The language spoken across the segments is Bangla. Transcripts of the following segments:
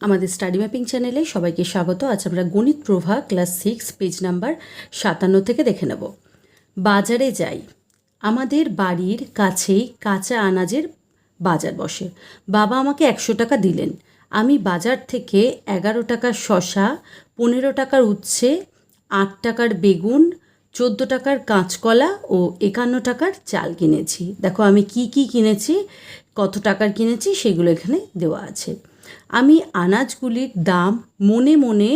আমাদের স্টাডি ম্যাপিং চ্যানেলে সবাইকে স্বাগত। আজ আমরা Ganit Prabha, class six, page number সাতান্ন থেকে দেখে নেব। বাজারে যাই। আমাদের বাড়ির কাছেই কাঁচা আনাজের বাজার বসে। বাবা আমাকে একশো টাকা দিলেন। আমি বাজার থেকে এগারো টাকার শশা পনেরো টাকার উচ্ছে, আট টাকার বেগুন, চোদ্দ টাকার কাঁচকলা ও একান্ন টাকার চাল কিনেছি। দেখো আমি কি কি কিনেছি, কত টাকার কিনেছি সেগুলো এখানে দেওয়া আছে। আমি আনাজগুলির দাম মনে মনে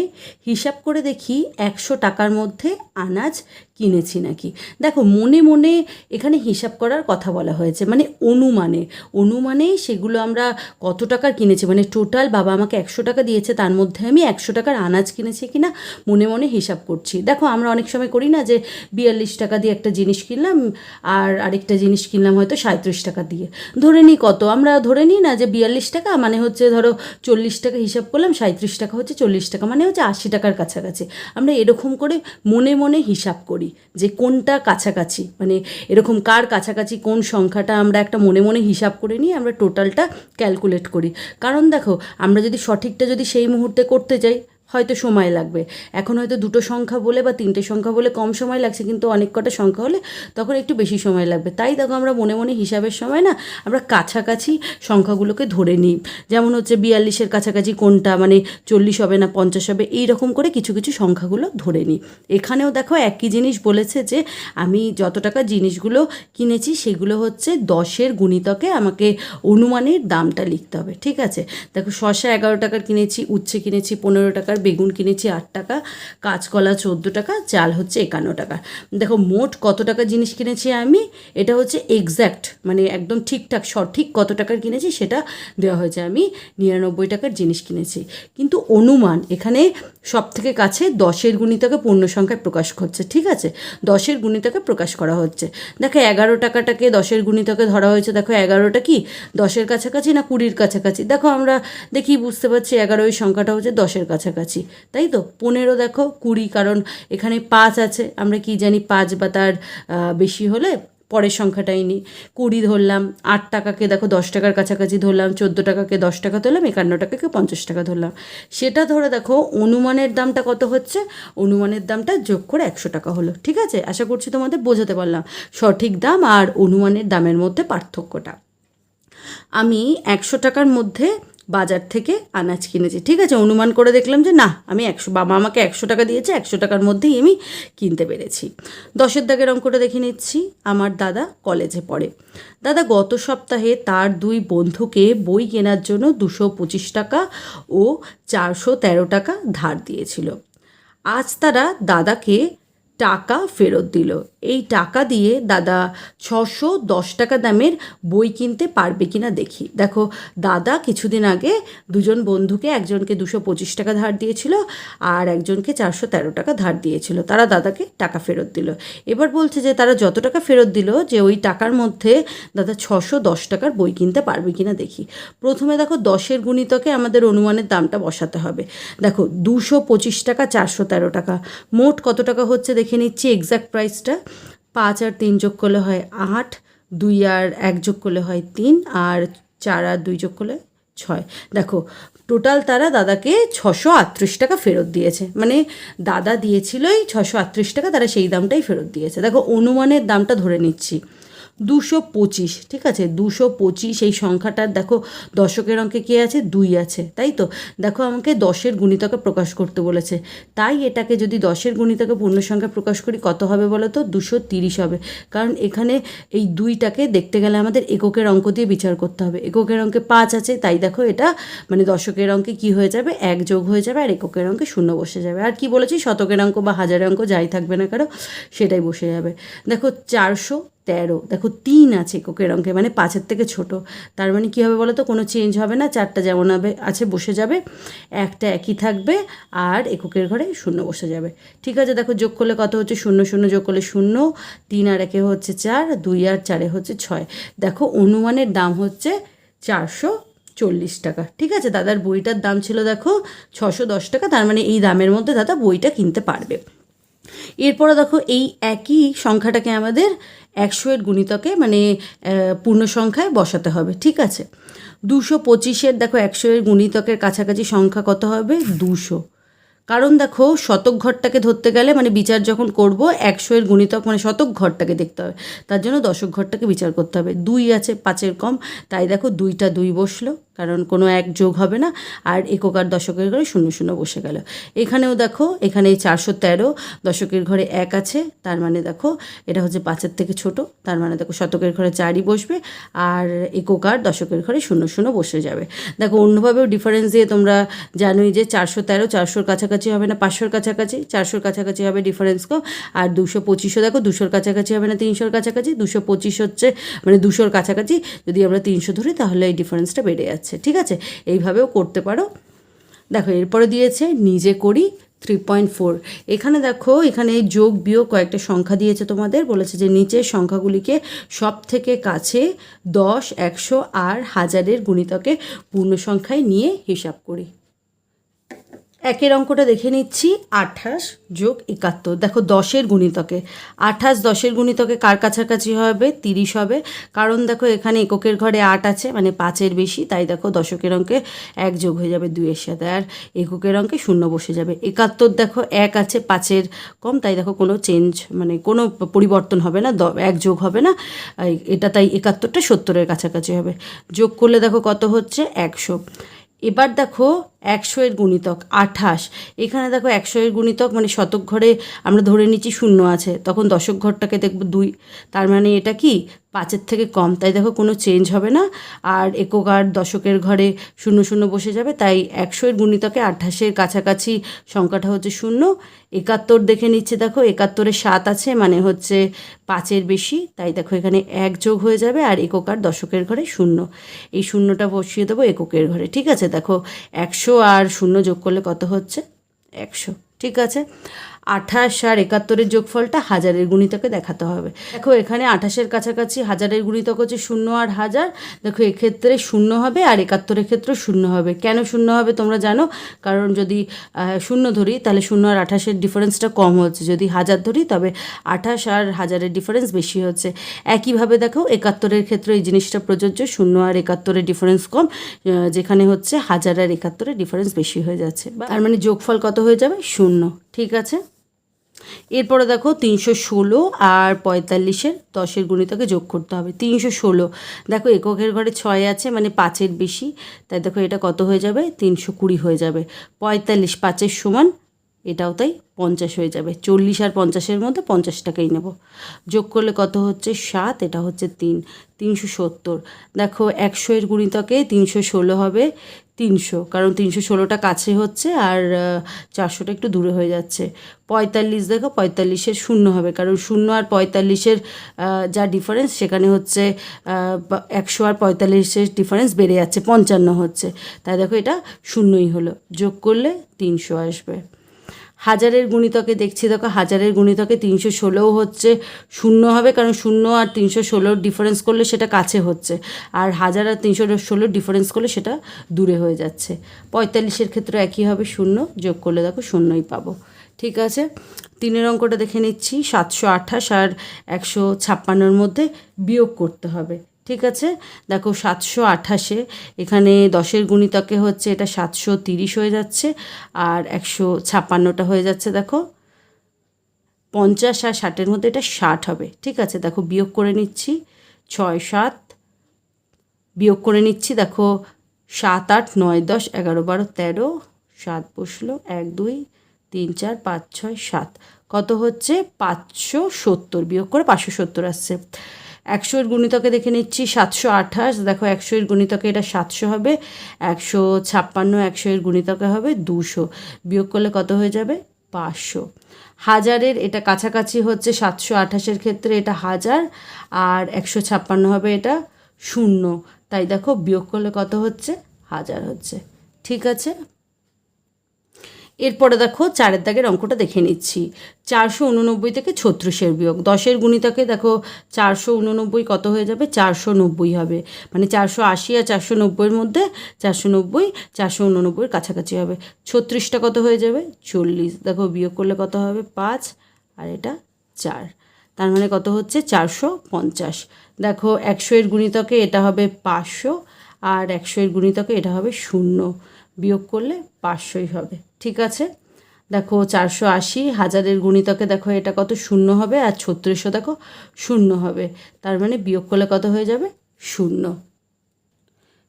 হিসাব করে দেখি একশো টাকার মধ্যে আনাজ কিনেছি নাকি। দেখো, মনে মনে এখানে হিসাব করার কথা বলা হয়েছে মানে অনুমানে। অনুমানে সেগুলো আমরা কত টাকার কিনেছি মানে টোটাল বাবা আমাকে একশো টাকা দিয়েছে, তার মধ্যে আমি একশো টাকার আনাজ কিনেছি কিনা মনে মনে হিসাব করছি। দেখো, আমরা অনেক সময় করি না যে বিয়াল্লিশ টাকা দিয়ে একটা জিনিস কিনলাম, আর আরেকটা জিনিস কিনলাম হয়তো সাঁত্রিশ টাকা দিয়ে। ধরে নিই কত? আমরা ধরে নিই না যে বিয়াল্লিশ টাকা মানে হচ্ছে ধরো চল্লিশ টাকা হিসাব করলাম সাঁত্রিশ টাকা হচ্ছে চল্লিশ টাকা মানে হচ্ছে আশি টাকার কাছাকাছি। আমরা এরকম করে মনে মনে হিসাব করি যে কোনটা কাছাকাছি মানে এরকম কার কাছাকাছি কোন সংখ্যাটা আমরা একটা মনে মনে হিসাব করে নিয়ে আমরা টোটালটা ক্যালকুলেট করি। কারণ দেখো, আমরা যদি সঠিকটা যদি সেই মুহূর্তে করতে যাই হয়তো সময় লাগবে। এখন হয়তো দুটো সংখ্যা বলে বা তিনটে সংখ্যা বলে কম সময় লাগছে, কিন্তু অনেক কটা সংখ্যা হলে তখন একটু বেশি সময় লাগবে। তাই দেখো আমরা মনে মনে হিসাবের সময় না আমরা কাছাকাছি সংখ্যাগুলোকে ধরে নিই। যেমন হচ্ছে বিয়াল্লিশের কাছাকাছি কোনটা? মানে চল্লিশ হবে না পঞ্চাশ হবে? এই রকম করে কিছু কিছু সংখ্যাগুলো ধরে নিই। এখানেও দেখো একই জিনিস বলেছে যে আমি যত টাকা জিনিসগুলো কিনেছি সেগুলো হচ্ছে দশের গুণিতকে আমাকে অনুমানের দামটা লিখতে হবে। ঠিক আছে? দেখো শশা এগারো টাকার কিনেছি, উচ্ছে কিনেছি পনেরো টাকার বেগুন কিনেছি আট টাকা, কাঁচকলা চোদ্দ টাকা, চাল হচ্ছে একান্ন টাকা। দেখো মোট কত টাকা জিনিস কিনেছি আমি? এটা হচ্ছে এক্স্যাক্ট মানে একদম ঠিকঠাক সঠিক কত টাকার কিনেছি সেটা দেওয়া হয়েছে আমি নিরানব্বই টাকার জিনিস কিনেছি। কিন্তু অনুমান, এখানে সব থেকে কাছে দশের গুণিতকে পূর্ণ সংখ্যায় প্রকাশ করছে, ঠিক আছে? দশের গুণিতকে প্রকাশ করা হচ্ছে। দেখো এগারো টাকাটাকে দশের গুণিতকে ধরা হয়েছে, দেখো এগারোটা কি? দশের কাছাকাছি না কুড়ির কাছাকাছি? দেখো আমরা দেখি, বুঝতে পারছি এগারো সংখ্যাটা হচ্ছে দশের কাছাকাছি। তাই তো? পনেরো দেখো, কুড়ি, কারণ এখানে পাঁচ আছে। আমরা কি জানি, পাঁচ বা তার বেশি হলে পরের সংখ্যাটাই নিই। কুড়ি ধরলাম, আট টাকাকে দেখো দশ টাকার কাছাকাছি ধরলাম, চোদ্দ টাকাকে দশ টাকা ধরলাম, একান্ন টাকাকে পঞ্চাশ টাকা ধরলাম। সেটা ধরে দেখো, অনুমানের দামটা কত হচ্ছে? অনুমানের দামটা যোগ করে একশো টাকা হলো, ঠিক আছে? আশা করছি তোমাদের বোঝাতে পারলাম। সঠিক দাম আর অনুমানের দামের মধ্যে পার্থক্যটা। আমি একশো টাকার মধ্যে বাজার থেকে আনাজ কিনেছি। ঠিক আছে, অনুমান করে দেখলাম যে না, আমি একশো, বাবা আমাকে একশো টাকা দিয়েছে, একশো টাকার মধ্যেই আমি কিনতে পেরেছি। দশের দাগের অঙ্কটা দেখে নিচ্ছি। আমার দাদা কলেজে পড়ে। দাদা গত সপ্তাহে তার দুই বন্ধুকে বই কেনার জন্য দুশো পঁচিশ টাকা ও চারশো তেরো টাকা ধার দিয়েছিল। আজ তারা দাদাকে টাকা ফেরত দিল। এই টাকা দিয়ে দাদা ছশো দশ টাকা দামের বই কিনতে পারবে কিনা দেখি। দেখো, দাদা কিছুদিন আগে দুজন বন্ধুকে একজনকে দুশো পঁচিশ টাকা ধার দিয়েছিল আর একজনকে চারশো তেরো টাকা ধার দিয়েছিল। তারা দাদাকে টাকা ফেরত দিল। এবার বলছে যে তারা যত টাকা ফেরত দিল যে ওই টাকার মধ্যে দাদা ছশো দশ টাকার বই কিনতে পারবে কিনা দেখি। প্রথমে দেখো, দশের গুণিতকে আমাদের অনুমানের দামটা বসাতে হবে। দেখো, দুশো পঁচিশ টাকা, চারশো তেরো টাকা। মোট কত টাকা হচ্ছে দেখে? নিচ্ছি এক্স্যাক্ট প্রাইসটা পাঁচ আর তিন যোগ করলে হয় আট, দুই আর এক যোগ করলে হয় তিন, আর চার আর দুই যোগ করলে ছয়। দেখো টোটাল তারা দাদাকে ছশো আটত্রিশ টাকা ফেরত দিয়েছে। মানে দাদা দিয়েছিলই ছশো আটত্রিশ টাকা, তারা সেই দামটাই ফেরত দিয়েছে। দেখো, অনুমানের দামটা ধরে নিচ্ছি। দুশো পঁচিশ, ঠিক আছে? দুশো পঁচিশ, এই সংখ্যাটার দেখো দশকের অঙ্কে কে আছে? দুই আছে, তাই তো? দেখো আমাকে দশের গুণিতকে প্রকাশ করতে বলেছে। তাই এটাকে যদি দশের গুণিতকে পূর্ণ সংখ্যা প্রকাশ করি, কত হবে বলো তো? দুশো তিরিশ হবে। কারণ এখানে এই দুইটাকে দেখতে গেলে আমাদের এককের অঙ্ক দিয়ে বিচার করতে হবে। এককের অঙ্কে পাঁচ আছে, তাই দেখো এটা মানে দশকের অঙ্কে কি হয়ে যাবে? এক যোগ হয়ে যাবে আর এককের অঙ্কে শূন্য বসে যাবে। আর কি বলেছি? শতকের অঙ্ক বা হাজারের অঙ্ক যাই থাকবে না কারও সেটাই বসে যাবে। দেখো চারশো তেরো। দেখো, তিন আছে এককের অঙ্কে মানে পাঁচের থেকে ছোট। তার মানে কী হবে বলো তো? কোনো চেঞ্জ হবে না, চারটা যেমন হবে, আছে, বসে যাবে। একটা একই থাকবে, আর এককের ঘরে শূন্য বসে যাবে। ঠিক আছে, দেখো, যোগ করলে কত হচ্ছে? শূন্য শূন্য যোগ করলে শূন্য। তিন আর একে হচ্ছে চার, দুই আর চারে হচ্ছে ছয়। দেখো, অনুমানের দাম হচ্ছে চারশো চল্লিশ টাকা। ঠিক আছে, দাদার বইটার দাম ছিল, দেখো, ছশো দশ টাকা। তার মানে এই দামের মধ্যে দাদা বইটা কিনতে পারবে। এরপরে দেখো এই একই সংখ্যাটাকে আমাদের একশো এর গুণিতকে মানে পূর্ণ সংখ্যায় বসাতে হবে, ঠিক আছে? দুশো পঁচিশের দেখো একশো এর গুণিতকের কাছাকাছি সংখ্যা কত হবে? দুশো। কারণ দেখো শতক ঘরটাকে ধরতে গেলে মানে বিচার যখন করব, একশো এর গুণিতক মানে শতক ঘরটাকে দেখতে হবে। তার জন্য দশক ঘরটাকে বিচার করতে হবে। দুই আছে, পাঁচের কম, তাই দেখো দুইটা দুই বসল। কারণ কোনো এক যোগ হবে না। আর একক আর দশকের ঘরে শূন্য শূন্য বসে গেল। এখানেও দেখো, এখানে চারশো তেরো দশকের ঘরে এক আছে। তার মানে দেখো, এটা হচ্ছে পাঁচের থেকে ছোট। তার মানে দেখো, শতকের ঘরে চারই বসবে আর একক আর দশকের ঘরে শূন্য শূন্য বসে যাবে। দেখো, অন্যভাবেও ডিফারেন্স দিয়ে তোমরা জানোই যে চারশো তেরো চারশোর কাছাকাছি হবে না, পাঁচশোর কাছাকাছি। চারশোর কাছাকাছি হবে ডিফারেন্স কম আর দুশো পঁচিশও দেখো, দুশোর কাছাকাছি হবে না, তিনশোর কাছাকাছি। দুশো পঁচিশ হচ্ছে মানে দুশোর কাছাকাছি। যদি আমরা তিনশো ধরি, তাহলে এই ডিফারেন্সটা বেড়ে যাচ্ছে। ঠিক আছে? এইভাবেও করতে পারো। দেখো, এরপরে দিয়েছে, নিজে করি থ্রি পয়েন্ট ফোর এখানে দেখো, এখানে যোগ বিয়োগ কয়েকটা সংখ্যা দিয়েছে তোমাদের, বলেছে যে নিচের সংখ্যাগুলিকে সব থেকে কাছে দশ, একশো আর হাজারের গুণিতকে পূর্ণ সংখ্যায় নিয়ে হিসাব করি। একের অঙ্কটা দেখে নিচ্ছি। আঠাশ যোগ একাত্তর। দেখো দশের গুণিতকে। আঠাশ দশের গুণিতকে কার কাছাকাছি হবে? তিরিশ হবে। কারণ দেখো এখানে এককের ঘরে আট আছে মানে পাঁচের বেশি, তাই দেখো দশকের অঙ্কে এক যোগ হয়ে যাবে দুইয়ের সাথে। আর এককের অঙ্কে শূন্য বসে যাবে। একাত্তর দেখো এক আছে, পাঁচের কম, তাই দেখো কোনো চেঞ্জ মানে কোনো পরিবর্তন হবে না এক যোগ হবে না। এটা তাই একাত্তরটা সত্তরের কাছাকাছি হবে। যোগ করলে দেখো কত হচ্ছে? একশো। এবার দেখো একশো এর গুণিতক, আঠাশ। এখানে দেখো একশো এর গুণিতক মানে শতক ঘরে আমরা ধরে নিচ্ছি শূন্য আছে, তখন দশক ঘরটাকে দেখব দুই। তার মানে এটা কি? পাঁচের থেকে কম, তাই দেখো কোনো চেঞ্জ হবে না। আর একক আর দশকের ঘরে শূন্য শূন্য বসে যাবে, তাই একশো এর গুণিতকে আঠাশের কাছাকাছি সংখ্যাটা হচ্ছে শূন্য। একাত্তর দেখে নিচ্ছে দেখো, একাত্তরে সাত আছে মানে হচ্ছে পাঁচের বেশি, তাই দেখো এখানে এক যোগ হয়ে যাবে আর একক আর দশকের ঘরে শূন্য। এই শূন্যটা বসিয়ে দেবো এককের ঘরে, ঠিক আছে? দেখো একশো আর শূন্য যোগ করলে কত হচ্ছে? একশো। ঠিক আছে? আঠাশ আর একাত্তরের যোগফলটা হাজারের গুণিতকে দেখাতে হবে। দেখো এখানে আঠাশের কাছাকাছি হাজারের গুণিতক হচ্ছে শূন্য আর হাজার। দেখো এক্ষেত্রে শূন্য হবে আর একাত্তরের ক্ষেত্রে শূন্য হবে। কেন শূন্য হবে তোমরা জানো? কারণ যদি শূন্য ধরি তাহলে শূন্য আর আঠাশের ডিফারেন্সটা কম হচ্ছে। যদি হাজার ধরি তবে আঠাশ আর হাজারের ডিফারেন্স বেশি হচ্ছে। একইভাবে দেখো একাত্তরের ক্ষেত্রে এই জিনিসটা প্রযোজ্য। শূন্য আর একাত্তরের ডিফারেন্স কম যেখানে হচ্ছে হাজার আর একাত্তরের ডিফারেন্স বেশি হয়ে যাচ্ছে। তার মানে যোগফল কত হয়ে যাবে? শূন্য। ঠিক আছে? এরপরে দেখো তিনশো ষোলো আর পঁয়তাল্লিশের দশের গুণিতকে যোগ করতে হবে। তিনশো ষোলো। দেখো এককের ঘরে ছয় আছে মানে পাঁচের বেশি। তাই দেখো এটা কত হয়ে যাবে? তিনশো কুড়ি হয়ে যাবে। পঁয়তাল্লিশ, পাঁচের সমান এটাও তাই পঞ্চাশ হয়ে যাবে। চল্লিশ আর পঞ্চাশের মধ্যে পঞ্চাশ টাকাই নেব। যোগ করলে কত হচ্ছে? সাত, এটা হচ্ছে তিন, তিনশো সত্তর। দেখো একশো এর গুণিতকে তিনশো ষোলো হবে তিনশো, কারণ তিনশো ষোলোটা কাছে হচ্ছে আর চারশোটা একটু দূরে হয়ে যাচ্ছে। পঁয়তাল্লিশ দেখো, পঁয়তাল্লিশের শূন্য হবে, কারণ শূন্য আর পঁয়তাল্লিশের যা ডিফারেন্স সেখানে হচ্ছে একশো আর পঁয়তাল্লিশের ডিফারেন্স বেড়ে যাচ্ছে, পঞ্চান্ন হচ্ছে। তাই দেখো এটা শূন্যই হলো। যোগ করলে তিনশো আসবে। হাজারের গুণিতকে দেখছি, দেখো হাজারের গুণিতকে তিনশো ষোলোও হচ্ছে শূন্য হবে, কারণ শূন্য আর তিনশো ষোলোর ডিফারেন্স করলে সেটা কাছে হচ্ছে, আর হাজার আর তিনশো ষোলোর ডিফারেন্স করলে সেটা দূরে হয়ে যাচ্ছে। পঁয়তাল্লিশের ক্ষেত্রে একই হবে, শূন্য যোগ করলে দেখো শূন্যই পাবো। ঠিক আছে? তিনের অঙ্কটা দেখে নিচ্ছি, সাতশো আঠাশ আর একশো ছাপ্পান্নর মধ্যে বিয়োগ করতে হবে। ঠিক আছে? দেখো সাতশো আঠাশে, এখানে দশের গুণিতকে হচ্ছে এটা সাতশো তিরিশ হয়ে যাচ্ছে আর একশো ছাপ্পান্নটা হয়ে যাচ্ছে দেখো। পঞ্চাশ আর ষাটের মধ্যে এটা ষাট হবে, ঠিক আছে? দেখো বিয়োগ করে নিচ্ছি, ছয় সাত, বিয়োগ করে নিচ্ছি দেখো সাত আট নয় দশ এগারো বারো তেরো, সাত বসল এক, দুই, তিন, চার, পাঁচ, ছয়, সাত। কত হচ্ছে? পাঁচশো সত্তর, বিয়োগ করে পাঁচশো সত্তর আসছে। একশো এর গুণিতকে দেখে নিচ্ছি, সাতশো আঠাশ। দেখো, একশো এর গুণিতকে এটা সাতশো হবে। একশো ছাপ্পান্ন একশো এর গুণিতকে হবে দুশো। বিয়োগ করলে কত হয়ে যাবে? পাঁচশো। হাজারের এটা কাছাকাছি হচ্ছে সাতশো আঠাশের ক্ষেত্রে এটা হাজার, আর একশো ছাপ্পান্ন হবে এটা শূন্য। তাই দেখো, বিয়োগ করলে কত হচ্ছে? হাজার হচ্ছে। ঠিক আছে? এরপরে দেখো চারের দাগের অঙ্কটা দেখে নিচ্ছি। চারশো উননব্বই থেকে ছত্রিশের বিয়োগ। দশের গুণিতকে দেখো চারশো উননব্বই কত হয়ে যাবে? চারশো নব্বই হবে। মানে চারশো আশি আর চারশো নব্বইয়ের মধ্যে চারশো নব্বই, চারশো উননব্বইয়ের কাছাকাছি হবে। ছত্রিশটা কত হয়ে যাবে? চল্লিশ। দেখো বিয়োগ করলে কত হবে? পাঁচ। আর এটা চার। তার মানে কত হচ্ছে? চারশো পঞ্চাশ। দেখো একশো এর গুণিতকে এটা হবে পাঁচশো আর একশো এর গুণিতকে এটা হবে শূন্য। বিয়োগ করলে পাঁচশোই হবে। ঠিক আছে? দেখো চারশো আশি, হাজারের গুণিতকে দেখো এটা কত? শূন্য হবে আর ছত্রিশশো দেখো শূন্য হবে। তার মানে বিয়োগ করলে কত হয়ে যাবে? শূন্য।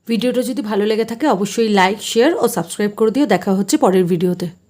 ভিডিওটা যদি ভালো লেগে থাকে অবশ্যই লাইক শেয়ার ও সাবস্ক্রাইব করে দিও। দেখা হচ্ছে পরের ভিডিওতে।